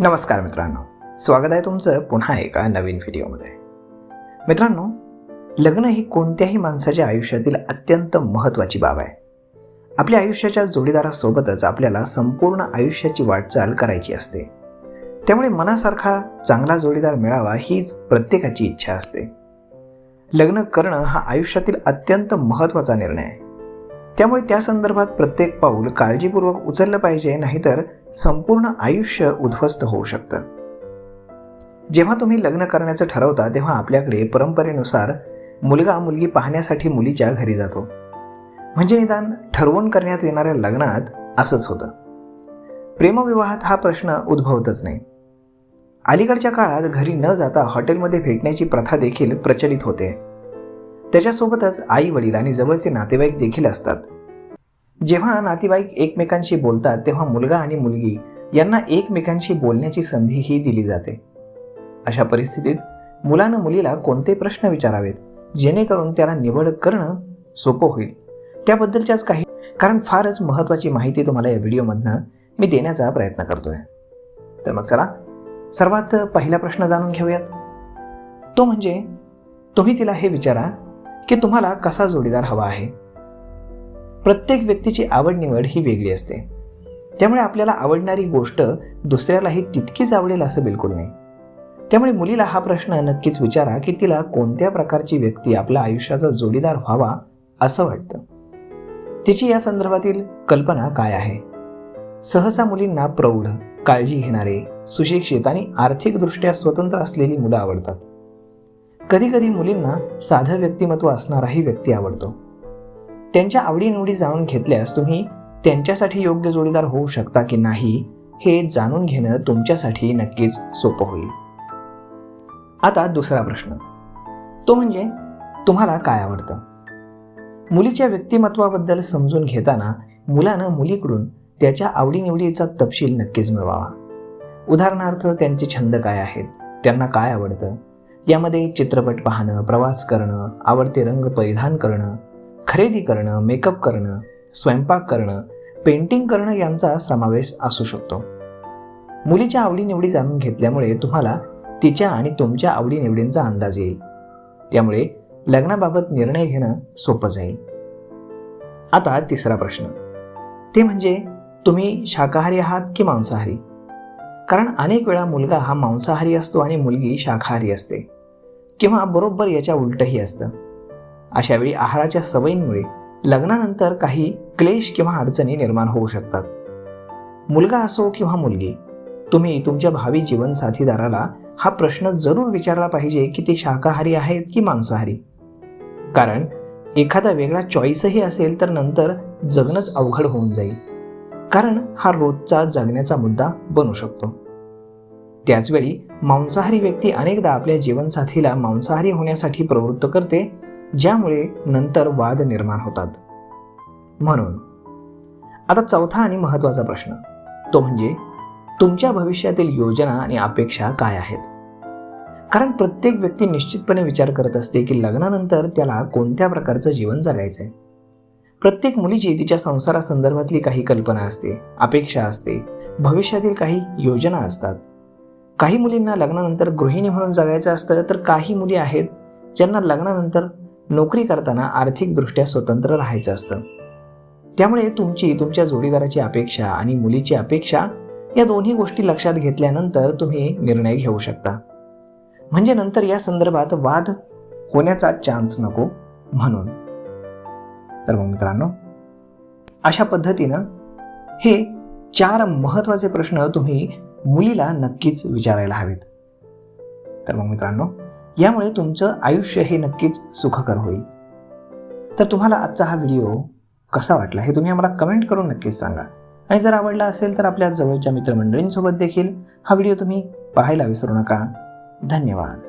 नमस्कार मित्रांनो. स्वागत आहे तुमचं पुन्हा एका नवीन व्हिडिओमध्ये. मित्रांनो लग्न ही कोणत्याही माणसाच्या आयुष्यातील अत्यंत महत्त्वाची बाब आहे. आपल्या आयुष्याच्या जोडीदारासोबतच आपल्याला संपूर्ण आयुष्याची वाटचाल करायची असते. त्यामुळे मनासारखा चांगला जोडीदार मिळावा हीच प्रत्येकाची इच्छा असते. लग्न करणं हा आयुष्यातील अत्यंत महत्त्वाचा निर्णय आहे. त्यामुळे त्या संदर्भात प्रत्येक पाऊल काळजीपूर्वक उचललं पाहिजे नाहीतर संपूर्ण आयुष्य उद्ध्वस्त होऊ शकतं. जेव्हा तुम्ही लग्न करण्याचं ठरवता तेव्हा आपल्याकडे परंपरेनुसार मुलगा मुलगी पाहण्यासाठी मुलीच्या घरी जातो. म्हणजे निदान ठरवून करण्यात येणाऱ्या लग्नात असंच होतं. प्रेमविवाहात हा प्रश्न उद्भवतच नाही. अलीकडच्या काळात घरी न जाता हॉटेलमध्ये भेटण्याची प्रथा देखील प्रचलित होते. त्याच्यासोबतच आई वडील आणि जवळचे नातेवाईक देखील असतात. जेव्हा नातेवाईक एकमेकांशी बोलतात तेव्हा मुलगा आणि मुलगी यांना एकमेकांशी बोलण्याची संधीही दिली जाते. अशा परिस्थितीत मुलानं मुलीला कोणते प्रश्न विचारावेत? जेणेकरून त्याला निवड करणं सोपं होईल. त्याबद्दलच्याच काही कारण फारच महत्त्वाची माहिती तुम्हाला या व्हिडिओमधनं मी देण्याचा प्रयत्न करतोय. तर मग चला सर्वात पहिला प्रश्न जाणून घेऊयात. तो म्हणजे तुम्ही तिला हे विचारा की तुम्हाला कसा जोडीदार हवा आहे? प्रत्येक व्यक्तीची आवड निवड ही वेगळी असते. त्यामुळे आपल्याला आवडणारी गोष्ट दुसऱ्यालाही तितकीच आवडेल असं बिलकुल नाही. त्यामुळे मुलीला हा प्रश्न नक्कीच विचारा की तिला कोणत्या प्रकारची व्यक्ती आपल्या आयुष्याचा जोडीदार व्हावा असं वाटतं. तिची या संदर्भातील कल्पना काय आहे? सहसा मुलींना प्रौढ काळजी घेणारे सुशिक्षित आणि आर्थिकदृष्ट्या स्वतंत्र असलेली मुलं आवडतात. कधीकधी मुलींना साधं व्यक्तिमत्व असणाराही व्यक्ती आवडतो. त्यांच्या आवडीनिवडी जाणून घेतल्यास तुम्ही त्यांच्यासाठी योग्य जोडीदार होऊ शकता की नाही हे जाणून घेणं तुमच्यासाठी नक्कीच सोपं होईल. आता दुसरा प्रश्न. तो म्हणजे तुम्हाला काय आवडतं? मुलीच्या व्यक्तिमत्वाबद्दल समजून घेताना मुलानं मुलीकडून त्याच्या आवडीनिवडीचा तपशील नक्कीच मिळवावा. उदाहरणार्थ त्यांचे छंद काय आहेत? त्यांना काय आवडतं? यामध्ये चित्रपट पाहणं प्रवास करणं आवडते रंग परिधान करणं खरेदी करणं मेकअप करणं स्वयंपाक करणं पेंटिंग करणं यांचा समावेश असू शकतो. मुलीच्या आवडीनिवडी जाणून घेतल्यामुळे तुम्हाला तिच्या आणि तुमच्या आवडीनिवडींचा अंदाज येईल. त्यामुळे लग्नाबाबत निर्णय घेणं सोपं जाईल. आता तिसरा प्रश्न. ते म्हणजे तुम्ही शाकाहारी आहात की मांसाहारी? कारण अनेक वेळा मुलगा हा मांसाहारी असतो आणि मुलगी शाकाहारी असते. किंवा बरोबर याच्या उलटही असतं. अशावेळी आहाराच्या सवयींमुळे लग्नानंतर काही क्लेश किंवा अडचणी निर्माण होऊ शकतात. मुलगा असो किंवा मुलगी तुम्ही तुमच्या भावी जीवनसाथीदाराला हा प्रश्न जरूर विचारला पाहिजे की ते शाकाहारी आहेत की मांसाहारी. कारण एखादा वेगळा चॉईसही असेल तर नंतर जगणंच अवघड होऊन जाईल. कारण हा रोजचा जगण्याचा मुद्दा बनू शकतो. त्याचवेळी मांसाहारी व्यक्ती अनेकदा आपल्या जीवनसाथीला मांसाहारी होण्यासाठी प्रवृत्त करते ज्यामुळे नंतर वाद निर्माण होतात. म्हणून आता चौथा आणि महत्त्वाचा प्रश्न तो म्हणजे तुमच्या भविष्यातील योजना आणि अपेक्षा काय आहेत? कारण प्रत्येक व्यक्ती निश्चितपणे विचार करत असते की लग्नानंतर त्याला कोणत्या प्रकारचं जीवन जगायचं आहे प्रत्येक मुलीची तिच्या संसारासंदर्भातली काही कल्पना असते अपेक्षा असते भविष्यातील काही योजना असतात. काही मुलींना लग्नानंतर गृहिणी म्हणून जगायचं असतं तर काही मुली आहेत ज्यांना लग्नानंतर नोकरी करताना आर्थिकदृष्ट्या स्वतंत्र राहायचं असतं. त्यामुळे तुमची तुमच्या जोडीदाराची अपेक्षा आणि मुलीची अपेक्षा या दोन्ही गोष्टी लक्षात घेतल्यानंतर तुम्ही निर्णय घेऊ शकता. म्हणजे नंतर या संदर्भात वाद होण्याचा चान्स नको म्हणून. तर मग मित्रांनो अशा पद्धतीनं हे चार महत्त्वाचे प्रश्न तुम्ही मुलीला नक्कीच विचारायला हवेत. तर मग मित्रांनो यामुळे तुमचं आयुष्य हे नक्कीच सुखकर होईल. तर तुम्हाला आजचा हा व्हिडिओ कसा वाटला हे तुम्ही आम्हाला कमेंट करून नक्कीच सांगा. आणि जर आवडला असेल तर आपल्या जवळच्या मित्रमंडळींसोबत देखील हा व्हिडिओ तुम्ही पाहायला विसरू नका. धन्यवाद.